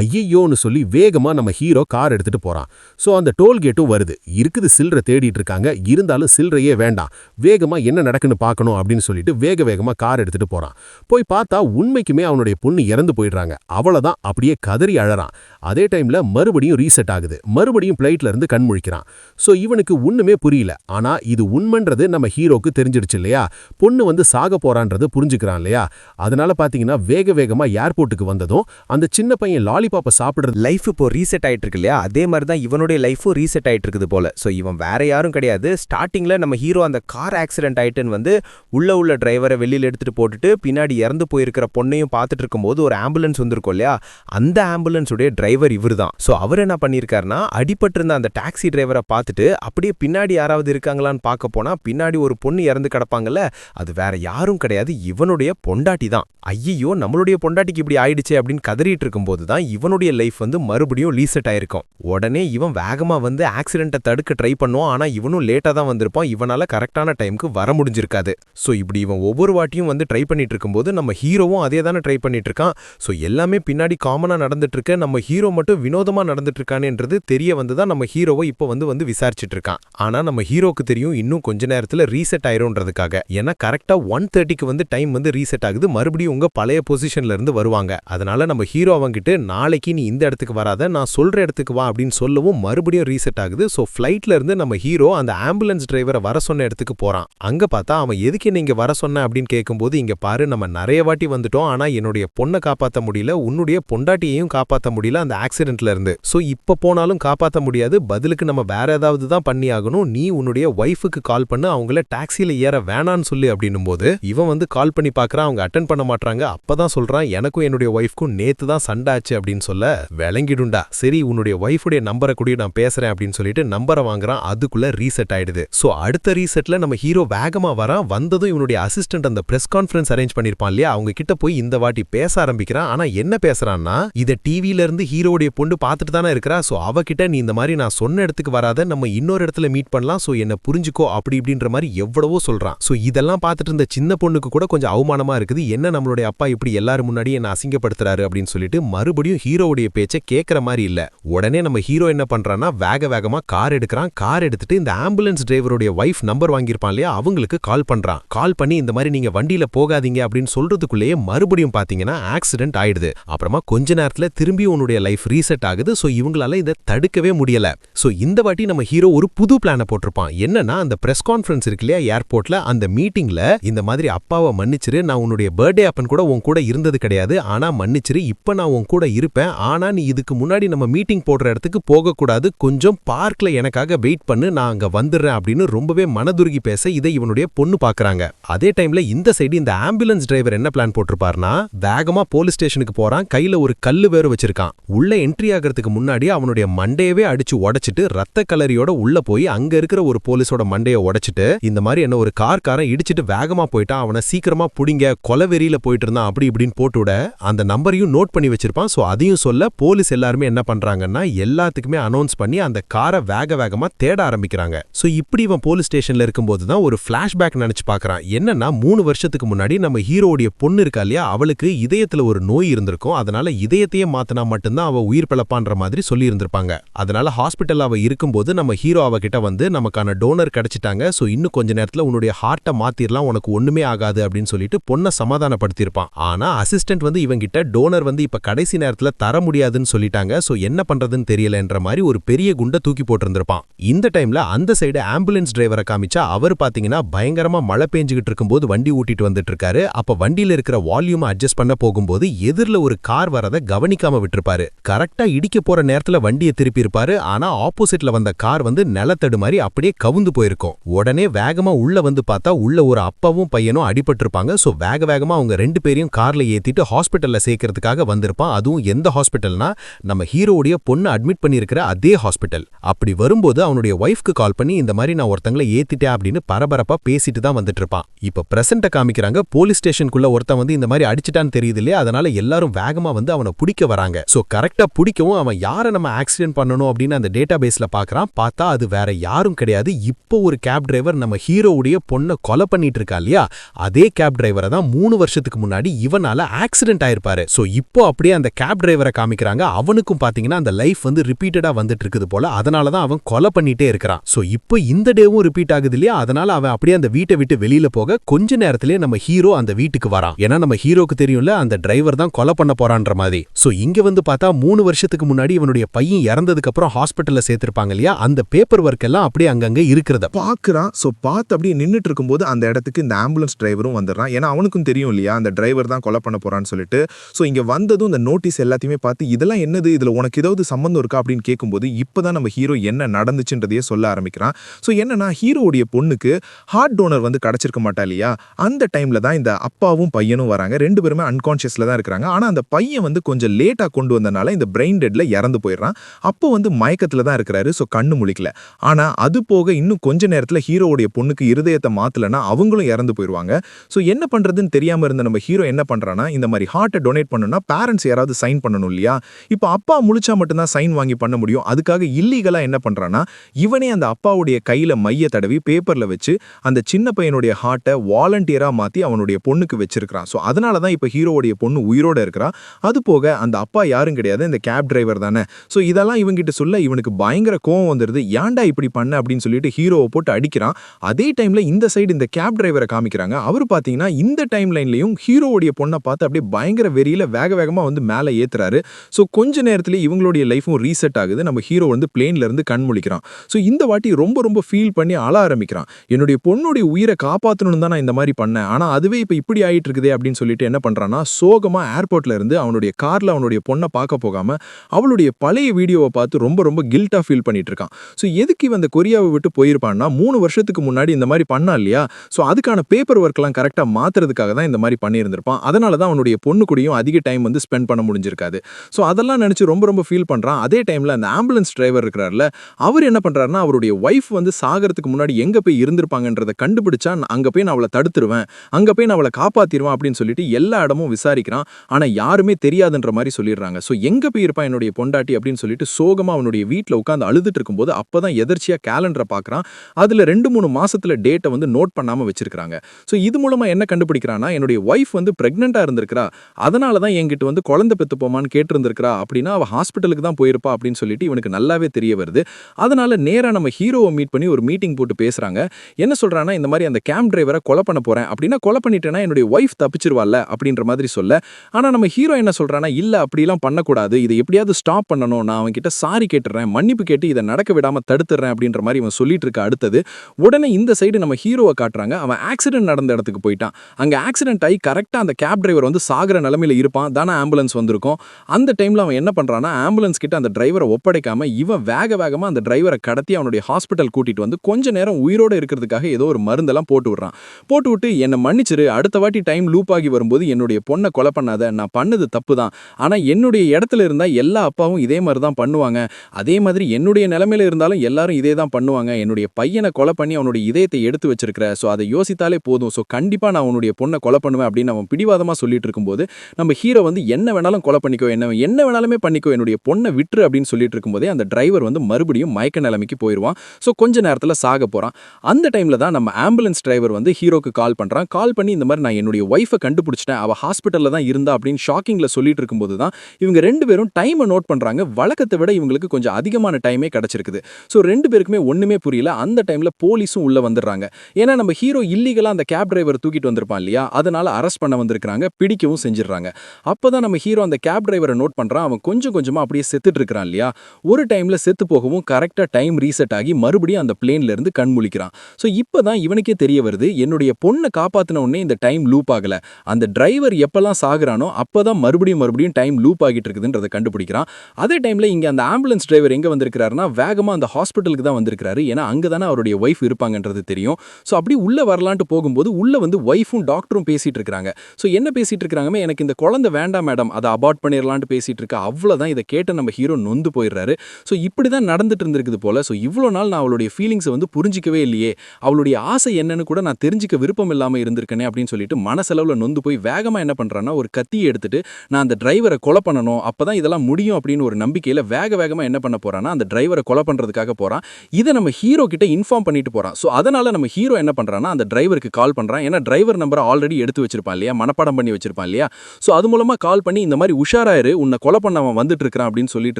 ஐயையோன்னு சொல்லி வேகமா நம்ம ஹீரோ கார் எடுத்துட்டு போறான். சோ அந்த டோல்கேட்டும் வருது. இருக்குது சில்லறை தேடிட்டு இருக்காங்க. இருந்தாலும் சில்லறையே வேண்டாம். வேகமா என்ன நடக்குன்னு பார்க்கணும் அப்படின்னு சொல்லிட்டு வேக வேகமாக கார் எடுத்துட்டு போறான். போய் பார்த்தா உண்மைக்குமே அவனுடைய பொண்ணு இறந்து போயிடுறாங்க. அவ்வளோதான் அப்படியே கதறி அழறான். அதே டைம்ல மறுபடியும் ரீசெட் ஆகுது. மறுபடியும் ஃப்ளைட்லேருந்து இருந்து கண் முழிக்கிறான். சோ இவனுக்கு ஒண்ணுமே புரியல. ஆனா இது உண்மைன்றது நம்ம ஹீரோக்கு தெரிஞ்சிடுச்சு இல்லையா? பொண்ணு வந்து சாக போகிறான்றது புரிஞ்சுக்கிறான் இல்லையா? அதனால பாத்தீங்கன்னா வேக வேகமா ஏர்போர்ட்டுக்கு வந்ததும் அந்த சின்ன பையன் லாலிபாப்பை சாப்பிடுறது லைஃப் இப்போ ரீசெட் ஆகிட்டு இருக்கு இல்லையா? அதே மாதிரி தான் இவனுடைய லைஃபும் ரீசெட் ஆயிட்டு இருக்குது போல. ஸோ இவன் வேற யாரும் கிடையாது. ஸ்டார்டிங்ல நம்ம ஹீரோ அந்த கார் ஆக்சிடென்ட் ஆயிட்டுன்னு வந்து உள்ள உள்ள டிரைவரை வெளியில எடுத்துட்டு போட்டுட்டு பின்னாடி இறந்து போயிருக்கிற பொண்ணையும் பார்த்துட்டு இருக்கும்போது ஒரு ஆம்புலன்ஸ் வந்திருக்கும் இல்லையா? அந்த ஆம்புலன்ஸுடைய டிரைவர் இவர் தான் ஸோ அவர் என்ன பண்ணியிருக்காருன்னா அடிபட்டிருந்த அந்த டாக்ஸி டிரைவரை பார்த்துட்டு அப்படியே பின்னாடி யாராவது இருக்காங்களான்னு பார்க்க போனால் பின்னாடி ஒரு பொண்ணு இறந்து கிடப்பாங்கல்ல அது வேற யாரும் கிடையாது இவனுடைய பொண்டாட்டி தான். ஐயோ நம்மளுடைய பொண்டாட்டிக்கு இப்படி ஆயிடுச்சே அப்படின்னு கதறிட்டு இருக்கும்போது தான் இவனுடைய லைஃப் வந்து மறுபடியும் லீசெட் ஆயிருக்கும். உடனே இவன் வேகமா வந்து ஆக்சிடென்ட்டை தடுக்க ட்ரை பண்ணுவான் ஆனால் இவனும் லேட்டாக தான் வந்திருப்பான் இவனால கரெக்டான டைம்க்கு வர முடிஞ்சிருக்காது. ஸோ இப்படி இவன் ஒவ்வொரு வாட்டியும் வந்து ட்ரை பண்ணிட்டு இருக்கும்போது நம்ம ஹீரோவும் அதே தானே ட்ரை பண்ணிட்டு இருக்கான். ஸோ எல்லாமே பின்னாடி காமனா நடந்துட்டு இருக்க. நம்ம ஹீரோ மட்டும் வினோதமா நடந்துட்டு இருக்கானேன்றது தெரிய வந்து தான் நம்ம ஹீரோவை இப்போ வந்து வந்து விசாரிச்சுட்டு இருக்கான். ஆனா நம்ம ஹீரோக்கு தெரியும் இன்னும் கொஞ்ச நேரத்துல ரீசெட் ஆயிரும்ன்றதுக்காக. ஏன்னா கரெக்டா ஒன் தேர்ட்டிக்கு வந்து டைம் வந்து ரீசெட் ஆகுது. மறுபடியும் உங்க பழைய பொசிஷன்ல இருந்து வருவாங்க. அதனால நம்ம ஹீரோ அவங்கிட்ட நாளைக்கு நீ இந்த இடத்துக்கு வராத நான் சொல்ற இடத்துக்கு வா அப்படின்னு சொல்லவும் மறுபடியும் ரீசெட் ஆகுது. ஸோ ஃப்ளைட்ல இருந்து நம்ம ஹீரோ அந்த ஆம்புலன்ஸ் டிரைவரை வர சொன்ன இடத்துக்கு போறான். அங்க பார்த்தா அவன் எதுக்கு நீங்க வர சொன்ன அப்படின்னு கேட்கும்போது இங்க பாரு நம்ம நிறைய வாட்டி வந்துட்டோம். ஆனா என்னுடைய பொண்ணை காப்பாத்த முடியல. உன்னுடைய பொண்டாட்டியையும் காப்பாத்த முடியல அந்த ஆக்சிடென்ட்ல இருந்து. ஸோ இப்ப போனாலும் காப்பாத்த முடியாது. பதிலுக்கு நம்ம வேற ஏதாவது தான் பண்ணி ஆகணும். நீ உன்னுடைய ஒய்ஃபுக்கு கால் பண்ணு. அவங்கள டாக்ஸியில ஏற வேணான்னு சொல்லி அப்படின்னும் போது இவன் வந்து கால் பண்ணி பாக்குறான். அவங்க அட்டன் பண்ண மாட்டாங்க அப்பதான் சொல்றான் எனக்கும் என்னுடைய ஒய்ஃப்க்கும் நேத்து தான் சண்டை ஆச்சு அப்படின்னு சொல்ல விளங்கிடுண்டா. சரி உன்னுடைய ஒய்ஃபுடைய நம்பரை கூட நான் பேசுறேன் அப்படின்னு சொல்லிட்டு நம்பரை வாங்குறான். அதுக்குள்ள ரீசெட் ஆயிடுது. சோ அடுத்த ரீசெட்ல நம்ம ஹீரோ வேகமா வரான் வந்ததும் இவனுடைய அசிஸ்டன்ட் அந்த பிரஸ் கான்ஃபரன்ஸ் அரேஞ்ச் பண்ணிருப்பான் இல்லையா? அவங்க கிட்ட போய் இந்த வாட்டி பேச ஆரம்பிக்கிறான். ஆனா என்ன பேசுறான்னா இத டிவில இருந்து ஹீரோடைய பொண்ணு பார்த்துட்டு தானே இருக்கிறா. சோ அவகிட்ட நீ இந்த மாதிரி நான் சொன்ன இடத்துக்கு வராத நம்ம இன்னொரு இடத்துல மீட் பண்ணலாம். சோ என்ன புரிஞ்சுக்கோ அப்படி இப்படின்ற மாதிரி எவ்வளவோ சொல்றான். சோ இதெல்லாம் பார்த்துட்டு இருந்த சின்ன பொண்ணுக்கு கூட கொஞ்சம் அவமானமா இருக்குது. என்ன நம்மளுடைய அப்பா இப்படி எல்லாரும் முன்னாடி என்ன அசிங்கப்படுத்துறாரு அப்படின்னு சொல்லிட்டு மறுபடியும் ஹீரோவுடைய பேச்சை கேட்கற மாதிரி இல்ல. உடனே நம்ம ஹீரோ என்ன பண்றான்னா வேக வேகமா கார் எடுக்கிறான். கார் எடுத்துட்டு இந்த ஆம்புலன்ஸ் டிரைவருடைய நம்பர் வாங்கியிருப்பான் இல்லையா? அவங்களுக்கு கால் பண்றான். கால் பண்ணி இந்த மாதிரி நீங்க வண்டியில போகாதீங்க அப்படின்னு சொல்றதுக்குள்ளேயே மறுபடியும் பாத்தீங்கன்னா ஆக்சிடென்ட் ஆயிடுது. அப்புறமா கொஞ்ச நேரத்துல திரும்பி உன்னுடைய லைஃப் ரீசெட் ஆகுது. சோ இவங்களால இதை தடுக்கவே முடியல. சோ இந்த வாட்டி நம்ம ஹீரோ ஒரு புது பிளான போட்டிருப்பான். என்னன்னா அந்த பிரஸ் கான்ஃபரன்ஸ் இருக்கு இல்லையா ஏர்போர்ட்ல அந்த மீட்டிங்ல இந்த மாதிரி அப்பாவை மன்னிச்சிரு நான் உன்னுடைய பர்த்டே அப்பன் கூட உன் கூட இருந்தது கிடையாது. ஆனா மன்னிச்சிரு இப்ப நான் உன் கூட இருப்பேன். ஆனா நீ இதுக்கு முன்னாடி நம்ம மீட்டிங் போடுற இடத்துக்கு போகக்கூடாது. கொஞ்சம் பார்க்ல எனக்காக வெயிட் பண்ணு நான் அங்க வந்துடுறேன் அப்படின்னு ரொம்பவே மனதுருகி பேச இதை இவனுடைய பொண்ணு பாக்குறாங்க. அதே டைம்ல இந்த சைடு இந்த ஆம்புலன்ஸ் டிரைவர் என்ன பிளான் போட்டிருப்பார்னா வேகமா போலீஸ் ஸ்டேஷனுக்கு போறான் கையில ஒரு கல்லு வேறு வச்சிருக்கான். உள்ள என்ட்ரி ஆகிறதுக்கு முன்னாடி அவனுடைய மண்டையவே அடிச்சு உடைச்சிட்டு ரத்த கலரியோட உள்ள போய் அங்க இருக்கிற ஒரு போலீஸோட மண்டைய உடைச்சிட்டு இந்த மாதிரி என்ன ஒரு கார்காரன் இடிச்சிட்டு வேகமா போயிட்டான் அவனை சீக்கிரமா புடிங்க கொலவெறியில போயிட்டு இருந்தான் அப்படி இப்படின்னு போட்டுவிட அந்த நம்பரையும் நோட் பண்ணி வச்சிருப்பான். சோ அதையும் சொல்ல போலீஸ் எல்லாருமே என்ன பண்றாங்கன்னா எல்லாத்துக்குமே அனௌன்ஸ் பண்ணி அந்த காரை வேக வேகமா தேட ஆரம்பிக்கிறாங்க. சோ இப்படி இவன் போலீஸ் ஸ்டேஷன்ல இருக்கும்போது தான் ஒரு ஃப்ளாஷ்பேக் நினைச்சு பார்க்கறான் என்னன்னா மூணு வருஷத்துக்கு முன்னாடி நம்ம ஹீரோவுடைய பொண்ணு இருக்கா இல்லையா? அவளுக்கு இதயத்தில் ஒரு நோய் இருந்திருக்கும். அதனால இதயத்தையே மாத்தினா மட்டும்தான் அவள் உயிர் பிழப்பான்ற மாதிரி சொல்லியிருந்திருப்பாங்க. அதனால் அதனால ஹாஸ்பிட்டல் அவ இருக்கும்போது நம்ம ஹீரோ அவகிட்ட வந்து நமக்கான டோனர் கிடைச்சிட்டாங்க. ஸோ இன்னும் கொஞ்ச நேரத்தில் உன்னுடைய ஹார்ட்டை மாத்திரலாம். உனக்கு ஒண்ணுமே ஆகாது. அப்படின்னு சொல்லிட்டு பொண்ணை சமாதானப்படுத்தியிருப்பான். ஆனா அசிஸ்டன்ட் வந்து இவங்கிட்ட டோனர் வந்து இப்ப கடைசி நேரத்தில் தர முடியாதுன்னு சொல்லிட்டாங்க. ஸோ என்ன பண்றதுன்னு தெரியலன்ற மாதிரி ஒரு பெரிய குண்டை தூக்கி போட்டிருந்திருப்பான். இந்த டைம்ல அந்த சைடு ஆம்புலன்ஸ் டிரைவரை காமிச்சா அவர் பாத்தீங்கன்னா பயங்கரமா மழை பெஞ்சுக்கிட்டு இருக்கும்போது வண்டி ஊட்டிட்டு வந்துட்டு இருக்காரு அப்ப வண்டியில இருக்கிற வால்யூமை அட்ஜஸ்ட் பண்ண போகும்போது எதிரில் ஒரு கார் வரத கவனிக்காம விட்டுருப்பாரு. கரெக்டா இடிக்க போற நேரத்துல வண்டியை திருப்பி இருப்பாரு ஆனா ஆப்போசிட்ல வந்த கார் வந்து நிலத்தடு மாதிரி அப்படியே கவுந்து போயிருக்கும். உடனே வேகமா உள்ள வந்து பார்த்தா உள்ள ஒரு அப்பாவும் பையனும் அடிபட்டிருப்பாங்க. சோ வேக வேகமா அவங்க ரெண்டு பேரையும் கார்ல ஏத்திட்டு ஹாஸ்பிட்டல்ல சேர்க்கறதுக்காக வந்திருப்பான். அதுவும் எந்த ஹாஸ்பிட்டல்னா நம்ம ஹீரோவுடைய பொண்ணு அட்மிட் பண்ணியிருக்கிற அதே ஹாஸ்பிட்டல். அப்படி வரும்போது அவனுடைய ஒய்ஃப்க்கு கால் பண்ணி இந்த மாதிரி நான் ஒருத்தங்களை ஏத்திட்டேன் அப்படின்னு பரபரப்பா பேசிட்டு தான் வந்துட்டு இருப்பான் இப்ப பிரசன்ட காமிக்கிறாங்க போலீஸ் ஸ்டேஷனுக்குள்ள ஒருத்தன் வந்து இந்த மாதிரி அடிச்சிட்டான்னு தெரியுது இல்லையா? அதனால எல்லாரும் வேகமா வந்து அவனை பிடிக்க வராங்க. சோ கரெக்டா பிடிக்கவும் அவன் யாரை நம்ம ஆக்சிடென்ட் பண்ணணும் அப்படின்னு அந்த டேட்டா பேஸ்ல பாக்குறான். பார்த்தா அது வேற யாரும் கிடையாது. இப்போ ஒரு கேப் டிரைவர் நம்ம ஹீரோவுடைய பொண்ணை கொலை பண்ணிட்டு இருக்கா இல்லையா? அதே கேப் டிரைவரை தான் மூணு வருஷத்துக்கு முன்னாடி இவனால ஆக்சிடென்ட் ஆயிருப்பாரு. சோ இப்போ அப்படியே அந்த கேப் டிரைவரை காமிக்கிறாங்க. அவனுக்கும் பாத்தீங்கன்னா அந்த லைஃப் வந்து ரிப்பீட்டடா வந்துட்டு இருக்குது போல அதனாலதான் அவன் கொலை பண்ணிட்டே இருக்கிறான். சோ இப்போ இந்த டேவும் ரிப்பீட் ஆகுது இல்லையா அதனால அவன் அப்படியே அந்த வீட்டை விட்டு வெளியில போக கொஞ்ச நேரத்திலே நம்ம ஹீரோ அந்த வீட்டுக்கு வரான். ஏன்னா நம்ம ஹீரோக்கு தெரியும்ல அந்த டிரைவர் தான் கொலை பண்ண போறான்ற மாதிரி. சோ இங்க வந்து பார்த்தா மூணு வருஷத்துக்கு முன்னாடி இவனுடைய பையன் இறந்ததுக்கு அப்புறம் ஹாஸ்பிட்டல்ல சேர்த்திருப்பாங்க இல்லையா? அந்த பேப்பர் ஒர்க் எல்லாம் அப்படியே அங்கங்க இருக்கிறத. பாக்குறான் சோ பார்த்து அப்படியே நின்றுட்டு இருக்கும்போது அந்த இடத்துக்கு இந்த ஆம்புலன்ஸ் டிரைவரும் வந்துடுறான். ஏன்னா அவனுக்கும் தெரியும் இல்லையா? அந்த டிரைவர் தான் கொலை பண்ண போறான்னு சொல்லிட்டு. ஸோ இங்கே வந்ததும் இந்த நோட்டீஸ் எல்லாத்தையுமே பார்த்து இதெல்லாம் என்னது? இதில் உனக்கு ஏதாவது சம்மந்தம் இருக்கா? அப்படின்னு கேட்கும்போது இப்பதான் நம்ம ஹீரோ என்ன நடந்துச்சுன்றதையே சொல்ல ஆரம்பிக்கிறான். சோ என்னன்னா ஹீரோ ஹீரோடைய பொண்ணுக்கு ஹார்ட் டோனர் வந்து கிடச்சிருக்க மாட்டா இல்லையா? அந்த டைமில் தான் இந்த அப்பாவும் பையனும் வராங்க. ரெண்டு பேருமே அன்கான்ஷியஸில் தான் இருக்கிறாங்க. ஆனால் அந்த பையன் வந்து கொஞ்சம் லேட்டாக கொண்டு வந்தனால இந்த பிரெயின் டெட்டில் இறந்து போயிடுறான். அப்போ வந்து மயக்கத்தில் தான் இருக்கிறாரு. ஸோ கண்ணு முழிக்கல. ஆனால் அது போக இன்னும் கொஞ்ச நேரத்தில் ஹீரோடைய பொண்ணுக்கு இருதயத்தை மாத்தலனா அவங்களும் இறந்து போயிடுவாங்க. ஸோ என்ன பண்ணுறதுன்னு தெரியாமல் இருந்த நம்ம ஹீரோ என்ன பண்ணுறான்னா இந்த மாதிரி ஹார்ட்டை டொனேட் பண்ணணும்னா பேரண்ட்ஸ் யாராவது சைன் பண்ணணும் இல்லையா? இப்போ அப்பா முழிச்சா மட்டும்தான் சைன் வாங்கி பண்ண முடியும். அதுக்காக இல்லீகலாக என்ன பண்ணுறான்னா இவனே அந்த அப்பாவுடைய கையில் மையத்தை தடவி பேப்பரில் வச்சு அந்த சின்ன பையனுடைய ஹார்ட்டை வாலண்டியராக மாற்றி அவனுடைய பொண்ணுக்கு வச்சிருக்கிறான். ஸோ அதனால தான் இப்போ ஹீரோவுடைய பொண்ணு உயிரோடு இருக்கிறா. அது போக அந்த அப்பா யாரும் கிடையாது இந்த கேப் டிரைவர் தானே. ஸோ இதெல்லாம் இவங்கிட்ட சொல்ல இவனுக்கு பயங்கர கோவம் வந்துடுது ஏன்டா இப்படி பண்ண? அப்படின்னு சொல்லிட்டு ஹீரோவை போட்டு அடிக்கிறான். அதே டைமில் இந்த சைடு இந்த கேப் டிரைவரை காமிக்கிறாங்க. அவர் பார்த்தீங்கன்னா இந்த டைம் லைன்லையும் ஹீரோவுடைய பொண்ணை பார்த்து அப்படியே பயங்கர வெறியில் வேக வேகமாக வந்து மேலே ஏற்றுறாரு ஸோ கொஞ்ச நேரத்திலே இவங்களுடைய லைஃபும் ரீசெட் ஆகுது. நம்ம ஹீரோ வந்து பிளேன்லேருந்து கண் முழிக்கிறான். ஸோ இந்த வாட்டி ரொம்ப ரொம்ப ஃபீல் பண்ணி அழ ஆரம்பிக்கிறான். என்னுடைய பொண்ணுடைய உயிரை காப்பாற்றணும்னு தான் நான் இந்த மாதிரி பண்ணேன். ஆனால் அதுவே இப்போ இப்படி ஆகிட்டு இருக்குதே அப்படின்னு சொல்லிட்டு என்ன பண்ணுறான்னா சோகமாக ஏர்போர்ட்ல இருந்து அவனுடைய காரில் அவனுடைய பொண்ணை பார்க்க போகாம அவளுடைய பழைய வீடியோவை பார்த்து ரொம்ப ரொம்ப கில்ட்டாக ஃபீல் பண்ணிட்டு இருக்கான் ஸோ எதுக்கு இவன் அந்த கொரியாவை விட்டு போயிருப்பான்னா மூணு வருஷத்துக்கு முன்னாடி இந்த மாதிரி பண்ணா இல்லையா? ஸோ அதுக்கான பேப்பர் ஒர்க்லாம் கரெக்டாக மாற்றுறதுக்காக தான் இந்த மாதிரி பண்ணியிருந்திருப்பான். அதனால தான் அவனுடைய பொண்ணு கூடயும் அதிக டைம் வந்து ஸ்பெண்ட் பண்ண முடிஞ்சிருக்காது. ஸோ அதெல்லாம் நினச்சி ரொம்ப ரொம்ப ஃபீல் பண்ணுறான் அதே டைமில் அந்த ஆம்புலன்ஸ் டிரைவர் இருக்கிறார்ல அவர் என்ன பண்ணுறாருன்னா அவருடைய ஒய்ஃப் வந்து சாகிறதுக்கு முன்னாடி முன்னாடி எங்கே போய் இருந்திருப்பாங்கன்றதை கண்டுபிடிச்சா அங்கே போய் நான் அவளை தடுத்துருவேன். அங்கே போய் நான் அவளை காப்பாற்றிடுவேன் அப்படின்னு சொல்லிட்டு எல்லா இடமும் விசாரிக்கிறான். ஆனால் யாருமே தெரியாதுன்ற மாதிரி சொல்லிடுறாங்க. ஸோ எங்கே போய் இருப்பான் என்னுடைய பொண்டாட்டி அப்படின்னு சொல்லிட்டு சோகமாக அவனுடைய வீட்டில் உட்காந்து அழுதுட்டு இருக்கும்போது அப்போ தான் எதர்ச்சியாக கேலண்டரை பார்க்குறான் அதில் ரெண்டு மூணு மாசத்துல டேட்டை வந்து நோட் பண்ணாமல் வச்சிருக்காங்க ஸோ இது மூலமா என்ன கண்டுபிடிக்கிறான்னா என்னுடைய ஒய்ஃப் வந்து பிரெக்னெண்ட்டாக இருந்திருக்கிறா. அதனால தான் என்கிட்ட வந்து குழந்தை பெத்து போமான்னு கேட்டிருந்திருக்கிறா அப்படின்னா அவள் ஹாஸ்பிட்டலுக்கு தான் போயிருப்பா அப்படின்னு சொல்லிட்டு இவனுக்கு நல்லாவே தெரிய வருது. அதனால நேராக நம்ம ஹீரோவை மீட் பண்ணி ஒரு மீட்டிங் போட்டு பேசுறாங்க. என்ன சொல்றான்னா இந்த மாதிரி அந்த கேம் டிரைவரை கொலை பண்ண போறேன். அப்படின்னா கொலை பண்ணிட்டேன்னா என்னுடைய ஒய்ஃப் தப்பிச்சிருவாள் அப்படின்ற மாதிரி சொல்ல. ஆனால் நம்ம ஹீரோ என்ன சொல்றான்னா இல்லை அப்படிலாம் பண்ணக்கூடாது. இதை எப்படியாவது ஸ்டாப் பண்ணணும். நான் அவன்கிட்ட சாரி கேட்டுறேன். மன்னிப்பு கேட்டு இதை நடக்க விடாமல் தடுத்துறேன். அப்படின்ற மாதிரி இவன் சொல்லிட்டு இருக்க அடுத்தது உடனே இந்த சைடு நம்ம ஹீரோவை காட்டுறாங்க. அவன் ஆக்சிடென்ட் நடந்த இடத்துக்கு போயிட்டான். அங்கே ஆக்சிடென்ட் ஆகி கரெக்டாக அந்த கேப் டிரைவர் வந்து சாகிற நிலமையில இருப்பான். தானே ஆம்புலன்ஸ் வந்திருக்கும். அந்த டைமில் அவன் என்ன பண்ணுறான்னா ஆம்புலன்ஸ் கிட்ட அந்த டிரைவரை ஒப்படைக்காமல் இவன் வேக வேகமாக அந்த டிரைவரை கடத்தி அவனுடைய ஹாஸ்பிட்டல் கூட்டிகிட்டு வந்து கொஞ்ச நேரம் நேரம் உயிரோட இருக்கிறதுக்காக ஏதோ ஒரு மருந்தெல்லாம் போட்டு விட்றான். போட்டு விட்டு என்னை மன்னிச்சிரு அடுத்த வாட்டி டைம் லூப் ஆகி வரும்போது என்னுடைய பொண்ணை கொலை பண்ணாத நான் பண்ணது தப்பு தான் ஆனால் என்னுடைய இடத்துல இருந்தால் எல்லா அப்பாவும் இதே மாதிரி தான் பண்ணுவாங்க. அதே மாதிரி என்னுடைய நிலமையில இருந்தாலும் எல்லாரும் இதே தான் பண்ணுவாங்க. என்னுடைய பையனை கொலை பண்ணி அவனுடைய இதயத்தை எடுத்து வச்சிருக்கிற ஸோ அதை யோசித்தாலே போதும். ஸோ கண்டிப்பாக நான் அவனுடைய பொண்ணை கொலை பண்ணுவேன் அப்படின்னு அவன் பிடிவாதமாக சொல்லிட்டு இருக்கும்போது நம்ம ஹீரோ வந்து என்ன வேணாலும் கொலை பண்ணிக்கோ என்ன என்ன வேணாலுமே பண்ணிக்கோ என்னுடைய பொண்ணை விட்டுரு அப்படின்னு சொல்லிட்டு இருக்கும்போதே அந்த டிரைவர் வந்து மறுபடியும் மயக்க நிலைமைக்கு போயிடுவான் ஸோ கொஞ்ச நேரத்தில் சாக போறான். அந்த டைம்ல தான் நம்ம ஆம்புலன்ஸ் டிரைவர் வந்து ஹீரோக்கு கால் பண்றான். கால் பண்ணி இந்த மாதிரி நான் என்னுடைய ஒய்ஃபை கண்டுபிடிச்சிட்டேன். அவள் ஹாஸ்பிட்டல்ல தான் இருந்தா அப்படின்னு ஷாக்கிங்ல சொல்லிட்டு இருக்கும்போது தான் இவங்க ரெண்டு பேரும் டைமை நோட் பண்றாங்க. வழக்கத்தை விட இவங்களுக்கு கொஞ்சம் அதிகமான டைமே கிடைச்சிருக்குது. ஸோ ரெண்டு பேருக்குமே ஒன்றுமே புரியல. அந்த டைமில் போலீஸும் உள்ளே வந்துடுறாங்க. ஏன்னா நம்ம ஹீரோ இல்லீகலாக அந்த கேப் டிரைவர் தூக்கிட்டு வந்திருப்பான் இல்லையா? அதனால் அரெஸ்ட் பண்ண வந்திருக்கிறாங்க. பிடிக்கவும் செஞ்சிடுறாங்க. அப்பதான் நம்ம ஹீரோ அந்த கேப் டிரைவரை நோட் பண்றான். அவன் கொஞ்சம் கொஞ்சமாக அப்படியே செத்துட்டு இருக்கிறான் இல்லையா? ஒரு டைம்ல செத்து போகவும் கரெக்டாக டைம் ரீசெட் ஆகி மறுபடியும் அந்த பிளேன்ல இருந்து கண் முழிக்கிறான் ஸோ இப்பதான் இவனுக்கே தெரிய வருது என்னுடைய பொண்ணை காப்பாற்றின உடனே இந்த டைம் லூப் ஆகல. அந்த டிரைவர் எப்போல்லாம் சாகுறானோ அப்பதான் மறுபடியும் மறுபடியும் டைம் லூப் ஆகிட்டு இருக்குதுன்றதை கண்டுபிடிக்கிறான். அதே டைம்ல இங்கே அந்த ஆம்புலன்ஸ் டிரைவர் எங்கே வந்திருக்கிறாருன்னா வேகமாக அந்த ஹாஸ்பிட்டலுக்கு தான் வந்திருக்காரு ஏன்னா அங்கே தானே அவருடைய ஒய்ஃப் இருப்பாங்கன்றது தெரியும். ஸோ அப்படி உள்ளே வரலான்ட்டு போகும்போது உள்ள வந்து ஒய்ஃபும் டாக்டரும் பேசிகிட்டு இருக்கிறாங்க. ஸோ என்ன பேசிகிட்டு இருக்காங்கமே எனக்கு இந்த குழந்தை வேண்டாம் மேடம் அதை அபார்ட் பண்ணிடலான்ட்டு பேசிகிட்டு இருக்கா. அவ்வளோதான் இதை கேட்ட நம்ம ஹீரோ நொந்து போயிடுறாரு. ஸோ இப்படி தான் நடந்துட்டு இருந்திருக்குது போல. ஸோ இவ்வளோ நாள் நான் அவளுடைய ஃபீலிங்ஸை வந்து புரிஞ்சிக்கவே இல்லையே. அவளுடைய ஆசை என்னன்னு கூட நான் தெரிஞ்சுக்க விருப்பம் இல்லாமல் இருந்திருக்கேனே அப்படின்னு சொல்லிட்டு மனசளவில் நொந்து போய் வேகமாக என்ன பண்ணுறான்னா ஒரு கத்தியை எடுத்துட்டு நான் அந்த டிரைவரை கொலை பண்ணணும் அப்போ தான் இதெல்லாம் முடியும் அப்படின்னு ஒரு நம்பிக்கையில் வேக வேகமாக என்ன பண்ண போகிறான்னா அந்த டிரைவரை கொலை பண்ணுறதுக்காக போகிறான் இதை நம்ம ஹீரோ கிட்ட இன்ஃபார்ம் பண்ணிட்டு போகிறான் ஸோ அதனால் நம்ம ஹீரோ என்ன பண்ணுறான்னா அந்த டிரைவருக்கு கால் பண்ணுறான் ஏன்னா டிரைவர் நம்பரை ஆல்ரெடி எடுத்து வச்சிருப்பான் இல்லையா? மனப்பாடம் பண்ணி வச்சிருப்பான் இல்லையா? ஸோ அது மூலமாக கால் பண்ணி இந்த மாதிரி உஷாராயிரு உன்னை கொலை பண்ண அவன் வந்துட்டு இருக்கிறான் அப்படின்னு சொல்லிட்டு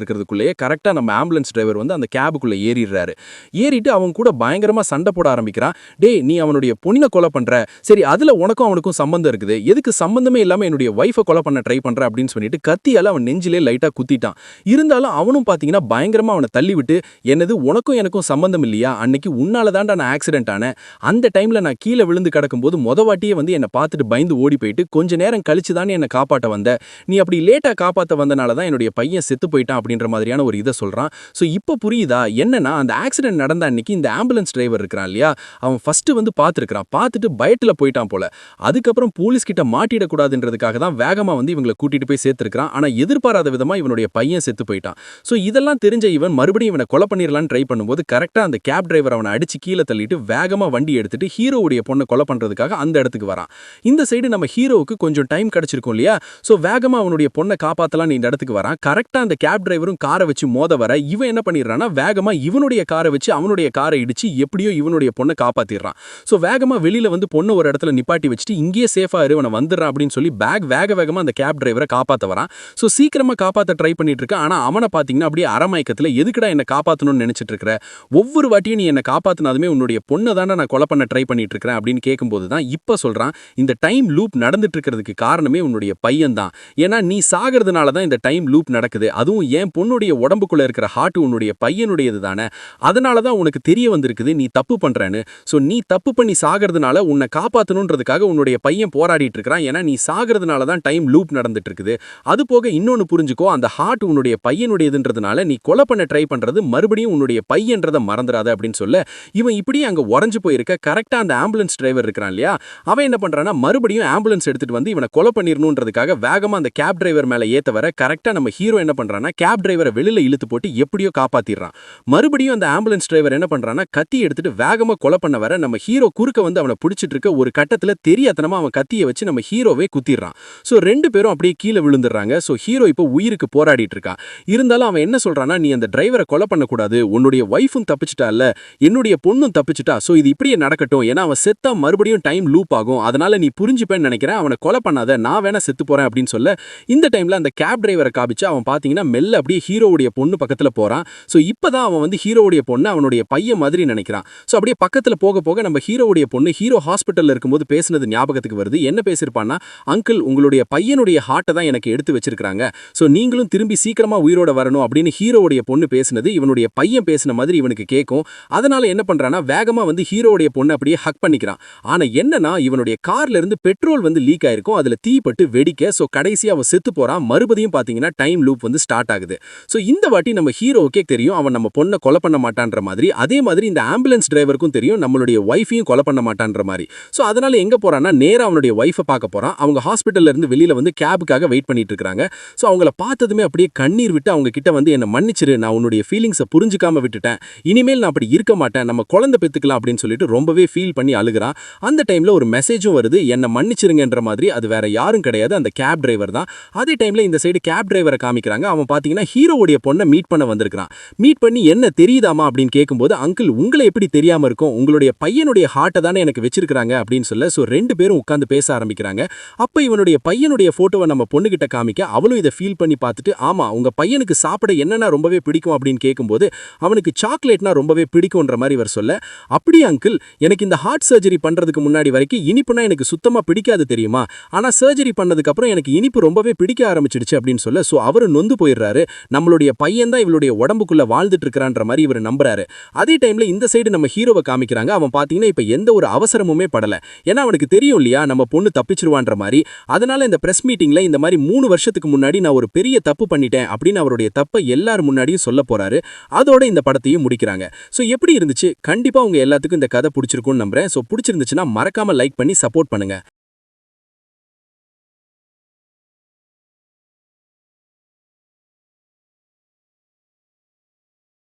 இருக்கிறதுக்குள்ளேயே கரெக்டாக நம்ம ஆம்புலன்ஸ் டிரைவர் வந்து அந்த கேபுக்குள்ளே ஏறிடுறாரு. ஏறிட்டு அவங்க கூட பயங்கரமாக சண்டை போட ஆரம்பிக்கிறான். டே நீ அவனுடைய பொண்ணை கொலை பண்ற. சரி அதில் உனக்கும் அவனுக்கும் சம்பந்தம் இருக்குது. எதுக்கு சம்மந்தமே இல்லாமல் என்னுடைய ஒய்ஃபை கொலை பண்ண ட்ரை பண்ற? அப்படின்னு சொல்லிட்டு கத்தியால் அவன் நெஞ்சிலே லைட்டாக குத்திட்டான். இருந்தாலும் அவனும் பார்த்தீங்கன்னா பயங்கரமாக அவனை தள்ளிவிட்டு என்னது உனக்கும் எனக்கும் சம்மந்தம் இல்லையா? அன்னைக்கு உன்னால தான்டா நான் ஆக்சிடென்ட் ஆனேன். அந்த டைம்ல நான் கீழே விழுந்து கிடக்கும்போது மொத வாட்டியே வந்து என்னை பார்த்துட்டு பயந்து ஓடி போயிட்டு கொஞ்ச நேரம் கழிச்சு தானே என்னை காப்பாற்ற வந்த. நீ அப்படி லேட்டாக காப்பாற்ற வந்தனால தான் என்னுடைய பையன் செத்து போயிட்டான் அப்படின்ற மாதிரியான ஒரு இதை சொல்றான். ஸோ இப்போ புரியுதா? என்னன்னா அந்த ஆக்சிடென்ட் நடந்த அன்னைக்கு இந்த ஆம்புலன்ஸ் டிரைவர் இருக்கிறான் இல்லையா? அவன் ஃபஸ்ட்டு வந்து பார்த்துருக்கான் பார்த்துட்டு பயத்தில் போயிட்டான் போல. அதுக்கப்புறம் போலீஸ் கிட்ட மாட்டிடக்கூடாதுன்றதுக்காக தான் வேகமாக வந்து இவங்களை கூட்டிட்டு போய் சேர்த்துருக்கான் ஆனால் எதிர்பாராத விதமாக இவனுடைய பையன் செத்து போயிட்டான். ஸோ இதெல்லாம் தெரிஞ்ச இவன் மறுபடியும் இவனை கொலை பண்ணிடலான்னு ட்ரை பண்ணும்போது கரெக்டாக அந்த கேப் டிரைவர் அவனை அடிச்சு கீழே தள்ளிட்டு வேகமாக வண்டி எடுத்துட்டு ஹீரோவுடைய பொண்ணை கொலை பண்ணுறதுக்காக அந்த இடத்துக்கு வரான். இந்த சைடு நம்ம ஹீரோவுக்கு கொஞ்சம் டைம் கிடைச்சிருக்கும் இல்லையா? ஸோ வேகமாக அவனுடைய பொண்ணை காப்பாற்றலான்னு இந்த இடத்துக்கு வரான். கரெக்டாக அந்த கேப் டிரைவரும் காரை வச்சு மோத வர இவன் என்ன பண்ணிடுறான்னா வேகமாக இவனுடைய காரை வச்சு அவனுடைய காரை இடிச்சு எப்படியோ இவனுடைய பொண்ணை காப்பாத்திடுறான். ஸோ வேகமாக வெளியில வந்து பொண்ணு ஒரு இடத்துல நிப்பாட்டி வச்சுட்டு இங்கேயே சேஃபா இரு அவனை வந்துடுறான் அப்படின்னு சொல்லி பேக் வேக வேகமாக அந்த கேப் டிரைவரை காப்பாற்ற வரான். ஸோ சீக்கிரமா காப்பாற்ற ட்ரை பண்ணிட்டு இருக்கான் ஆனால் அவனை பார்த்தீங்கன்னா அப்படியே அரமயக்கத்தில் எதுக்குடா என்னை காப்பாத்தணும்னு நினச்சிட்டு இருக்கிற? ஒவ்வொரு வாட்டியும் நீ என்ன காப்பாத்தினாலுமே உன்னுடைய பொண்ணை தானே நான் கொலை பண்ண ட்ரை பண்ணிட்டு இருக்கிறேன் அப்படின்னு கேட்கும்போது தான் இப்போ சொல்கிறான் இந்த டைம் லூப் நடந்துட்டு இருக்கிறதுக்கு காரணமே உன்னுடைய பையன் தான். ஏன்னா நீ சாகிறதுனால தான் இந்த டைம் லூப் நடக்குது. அதுவும் என் பொண்ணுடைய உடம்புக்குள்ளே இருக்கிற ஹார்ட் உன்னுடைய பையனுடையது தானே. அதனால தான் உனக்கு தெரிய வந்திருக்கு இருக்குது நீ தப்பு பண்ணுறேன்னு ஸோ நீ தப்பு பண்ணி சாகிறதுனால உன்னை காப்பாற்றணுன்றதுக்காக உன்னுடைய பையன் போராடிட்டு இருக்கிறான். ஏன்னா நீ சாகிறதுனால தான் டைம் லூப் நடந்துட்டு இருக்குது. அது போக இன்னொன்று புரிஞ்சுக்கோ அந்த ஹார்ட் உன்னுடைய பையனுடையதுன்றதுனால நீ கொலை பண்ண ட்ரை பண்றது மறுபடியும் உன்னுடைய பையன்றதை மறந்துடாத அப்படின்னு சொல்ல இவன் இப்படியே அங்கே உறைஞ்சு போயிருக்க. கரெக்டாக அந்த ஆம்புலன்ஸ் டிரைவர் இருக்கிறான் இல்லையா? அவன் என்ன பண்றான்னா மறுபடியும் ஆம்புலன்ஸ் எடுத்துட்டு வந்து இவனை கொலை பண்ணிடணுன்றதுக்காக வேகமாக அந்த கேப் டிரைவர் மேலே ஏத்த வர கரெக்டாக நம்ம ஹீரோ என்ன பண்ணுறான்னா கேப் டிரைவரை வெளியில இழுத்து போட்டு எப்படியோ காப்பாற்றிடுறான் மறுபடியும் அந்த ஆம்புலன்ஸ் டிரைவர் என்ன பண்றான்னா கத்தி எடுத்துட்டு வேகமா கொலை பண்ண வர நம்ம ஹீரோ குறுக்க வந்து அவனை பிடிச்சிட்டு இருக்க ஒரு கட்டத்துல தெரியாதனமா அவன் கத்தியை வச்சு நம்ம ஹீரோவே குத்திடுறான். ஸோ ரெண்டு பேரும் அப்படியே கீழே விழுந்துடுறாங்க. ஸோ ஹீரோ இப்போ உயிருக்கு போராடிட்டு இருக்கான். இருந்தாலும் அவன் என்ன சொல்றான்னா நீ அந்த டிரைவரை கொலை பண்ணக்கூடாது. உன்னுடைய ஒய்ஃபும் தப்பிச்சிட்டா இல்ல என்னுடைய பொண்ணும் தப்பிச்சிட்டா. ஸோ இது இப்படியே நடக்கட்டும். ஏன்னா அவன் செத்தா மறுபடியும் டைம் லூப் ஆகும். அதனால நீ புரிஞ்சுப்பேன்னு நினைக்கிறேன். அவனை கொலை பண்ணாத. நான் வேணா செத்து போறேன் அப்படின்னு சொல்ல இந்த டைம்ல அந்த கேப் டிரைவரை காமிச்சு அவன் பாத்தீங்கன்னா மெல்ல அப்படியே ஹீரோவுடைய பொண்ணு பக்கத்துல போறான். ஸோ இப்பதான் அவன் வந்து ஹீரோவுடைய பொண்ணு அவனுடைய பையன் மாதிரி நினைக்கிறான். ஸோ அப்படியே பக்கத்துல போக போக நம்ம ஹீரோவுடைய பொண்ணு ஹீரோ ஹாஸ்பிட்டலில் இருக்கும்போது பேசுனது ஞாபகத்துக்கு வருது. என்ன பேசியிருப்பான்னா அங்கிள் உங்களுடைய பையனுடைய ஹார்ட்டை தான் எனக்கு எடுத்து வச்சிருக்காங்க ஸோ நீங்களும் திரும்பி சீக்கிரமா உயிரோட வரணும் அப்படின்னு ஹீரோவுடைய பொண்ணு பேசுனது இவனுடைய பையன் பேசின மாதிரி இவனுக்கு கேட்கும். அதனால என்ன பண்றான்னா வேகமா வந்து ஹீரோவுடைய பொண்ணு அப்படியே ஹக் பண்ணிக்கிறான். ஆனா என்னன்னா இவனுடைய கார்ல இருந்து பெட்ரோல் வந்து லீக் ஆயிருக்கும். அதுல தீப்பட்டு வெடிக்க ஸோ கடைசியாக அவன் செத்து போறான். மறுபடியும் பாத்தீங்கன்னா டைம் லூப் வந்து ஸ்டார்ட் ஆகுது. ஸோ இந்த வாட்டி நம்ம ஹீரோவுக்கே தெரியும் அவன் நம்ம பொண்ணை கொலை பண்ண மாட்டான்ற மாதிரி. அதே மாதிரி இந்த ஆம்புலன்ஸ் டிரைவருக்கும் தெரியும் நம்மளுடைய ஒய்ஃபையும் கொலை பண்ண மாட்டான்ற மாதிரி. ஸோ அதனால எங்க போறான்னா நேராக அவனுடைய ஒய்ஃபை பார்க்க போறான். அவங்க ஹாஸ்பிட்டல்ல இருந்து வெளியில வந்து கேபுக்காக வெயிட் பண்ணிட்டு இருக்காங்க. ஸோ அவங்கள பார்த்ததுமே அப்படியே கண்ணீர் விட்டு அவங்க கிட்ட வந்து என்னை மன்னிச்சிரு நான் உன்னுடைய ஃபீலிங்ஸை புரிஞ்சுக்காம விட்டுட்டேன். இனிமேல் நான் அப்படி இருக்க மாட்டேன். நம்ம குழந்தை பெத்துக்கலாம் அப்படின்னு சொல்லிட்டு ரொம்பவே ஃபீல் பண்ணி அழுகிறான். அந்த டைம்ல ஒரு மெசேஜும் வருது என்னை மன்னிச்சிருங்கன்ற மாதிரி. அது வேற யாரும் கிடையாது அந்த கேப் டிரைவர் தான். அதே டைம்ல இந்த சைடு கேப் டிரைவரை காமிக்கிறாங்க. அவன் பாத்தீங்கன்னா ஹீரோவுடைய பொண்ணை மீட் பண்ண வந்திருக்கான் மீட் பண்ணி என்ன தெரியுதாமா அப்படின்னு கேட்கும்போது அங்கிள் உங்களை எப்படி தெரியாம இருக்கும்? உங்களுடைய பையனுடைய ஹார்ட்டை தானே எனக்கு வச்சிருக்கிறாங்க அப்படின்னு சொல்ல ஸோ ரெண்டு பேரும் உட்காந்து பேச ஆரம்பிக்கிறாங்க. அப்ப இவனுடைய பையனுடைய போட்டோவை நம்ம பொண்ணுகிட்ட காமிக்க அவளும் இதை ஃபீல் பண்ணி பார்த்துட்டு ஆமா உங்க பையனுக்கு சாப்பிட என்னென்ன ரொம்பவே பிடிக்கும் அப்படின்னு கேட்கும்போது அவனுக்கு சாக்லேட்னா ரொம்பவே பிடிக்கும்ன்ற மாதிரி இவர் சொல்ல அப்படி அங்கிள் எனக்கு இந்த ஹார்ட் சர்ஜரி பண்றதுக்கு முன்னாடி வரைக்கும் இனிப்புனா எனக்கு சுத்தமா பிடிக்காது தெரியுமா? ஆனா சர்ஜரி பண்ணதுக்கு அப்புறம் எனக்கு இனிப்பு ரொம்பவே பிடிக்க ஆரம்பிச்சிடுச்சு அப்படின்னு சொல்ல ஸோ அவரு நொந்து போயிடுறாரு. நம்மளுடைய பையன் தான் இவளுடைய உடம்புக்குள்ள வாழ்ந்துட்டு இருக்கிறான்ற மாதிரி இவர் நம்புறாரு. அதே டைம்ல இந்த சைடு நம்ம ஹீரோவை காமிக்கிறாங்க. அவன் பாத்தீங்கன்னா இப்போ எந்த ஒரு அவசரமுமே படல. ஏன்னா அவனுக்கு தெரியும் இல்லையா நம்ம பொண்ணு தப்பிச்சிருவான்ற மாதிரி. அதனால இந்த பிரஸ் மீட்டிங்ல இந்த மாதிரி மூணு வருஷத்துக்கு முன்னாடி நான் ஒரு பெரிய தப்பு பண்ணிட்டேன் அப்படின்னு அவருடைய தப்பை எல்லார் முன்னாடியும் சொல்ல போறாரு. அதோட இந்த படத்தையும் முடிக்கிறாங்க. சோ எப்படி இருந்துச்சு? கண்டிப்பா உங்க எல்லாத்துக்கும் இந்த கதை பிடிச்சிருக்கும்னு நம்புறேன். சோ பிடிச்சிருந்துச்சுன்னா மறக்காம லைக் பண்ணி சப்போர்ட் பண்ணுங்க.